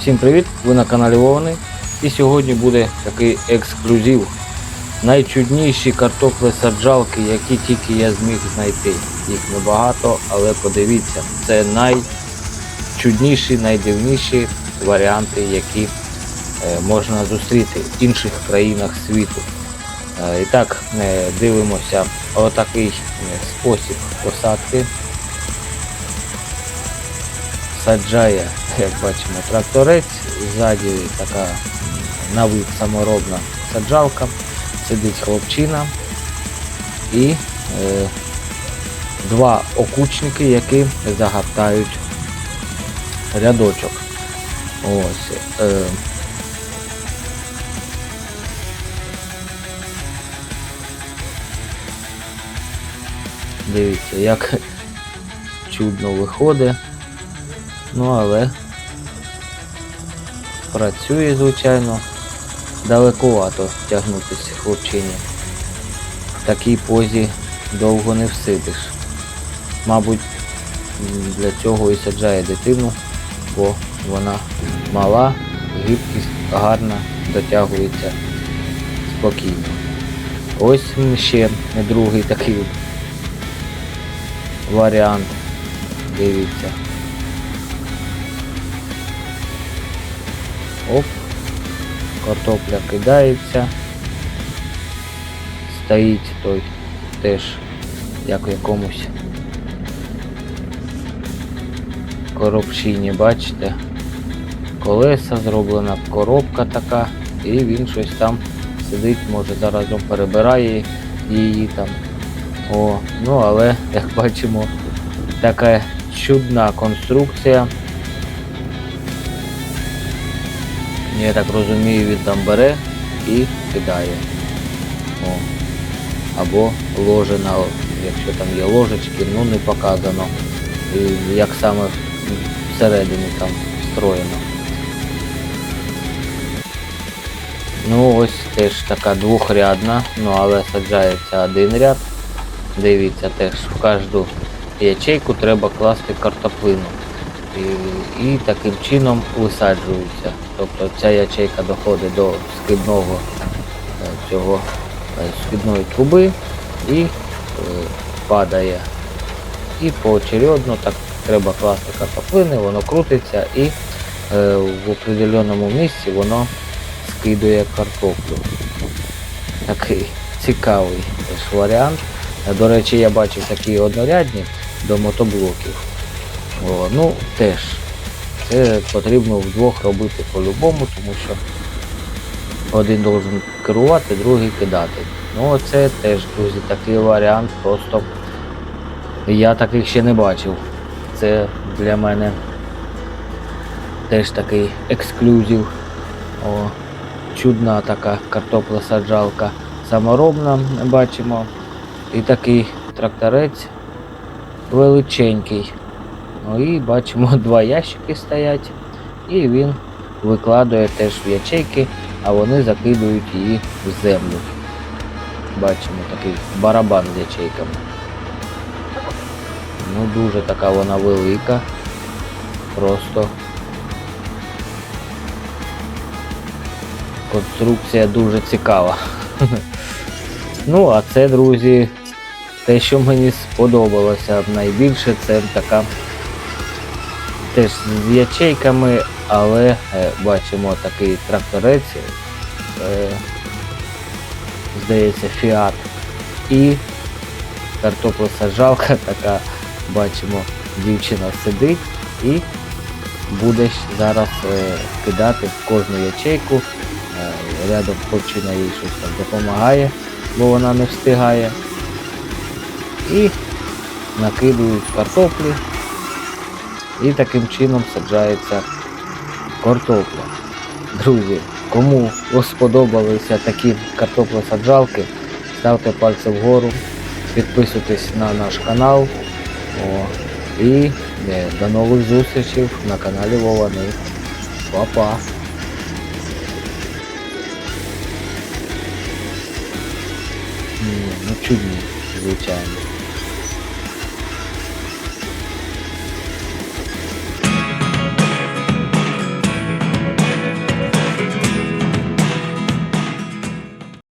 Всім привіт! Ви на каналі Вовни. І сьогодні буде такий ексклюзив. Найчудніші картопли саджалки, які тільки я зміг знайти. Їх небагато, але подивіться, це найчудніші, найдивніші варіанти, які е, можна зустріти в інших країнах світу. Е, І так, е, дивимося отакий спосіб посадки. Саджає, як бачимо, тракторець, ззаді така м, на вид саморобна саджалка, сидить хлопчина і е, два окучники, які загортають рядочок. Ось. Е, Дивіться, як чудно виходить. Ну але працює, звичайно, далекувато тягнутися хлопчині. В такій позі довго не всидиш. Мабуть, для цього і саджає дитину, бо вона мала, гибкість гарна, дотягується спокійно. Ось ще другий такий варіант. Дивіться. Оп. Картопля кидається. Стоїть той теж як в якомусь коробчині, бачите? Колеса зроблена, коробка така, і він щось там сидить, може заразом перебирає її там. О, ну але, як бачимо, така чудна конструкція. Я так розумію, він там бере і кидає. О. Або ложе на, якщо там є ложечки, ну не показано. І як саме всередині там встроєно. Ну ось теж така двохрядна, ну але саджається один ряд. Дивіться, теж в кожну ячейку треба класти картоплину. І, таким чином висаджуються. Тобто ця ячейка доходить до скидного е, цього е, скидної труби і е, падає. І поочередно так треба класти картоплини, воно крутиться і е, в определеному місці воно скидує картоплю. Такий цікавий теж варіант. До речі, я бачив такі однорядні до мотоблоків. О, ну теж. Це потрібно вдвох робити по-любому, тому що один должен керувати, другий кидати. Ну це теж, друзі, такий варіант, просто я таких ще не бачив. Це для мене теж такий ексклюзив. О, чудна така картопла-саджалка саморобна, бачимо. І такий тракторець величенький. Ну і бачимо, два ящики стоять, і він викладує теж в ячейки, а вони закидують її в землю. Бачимо такий барабан з ячейками. Ну дуже така вона велика. Просто конструкція дуже цікава. Ну, а це, друзі, те, що мені сподобалося найбільше, це така теж з ячейками, але е, бачимо такий тракторець, е, здається, фіат. І картоплесаджалка така, бачимо, дівчина сидить і буде зараз е, кидати в кожну ячейку. Е, рядом хлопчина їй щось там допомагає, бо вона не встигає. І накидують картоплі. І таким чином саджається картопля. Друзі, кому сподобалися такі картоплесаджалки, ставте пальці вгору, підписуйтесь на наш канал. О, і е, до нових зустрічей на каналі Вовани. Па-па! Ну чудні, звичайно.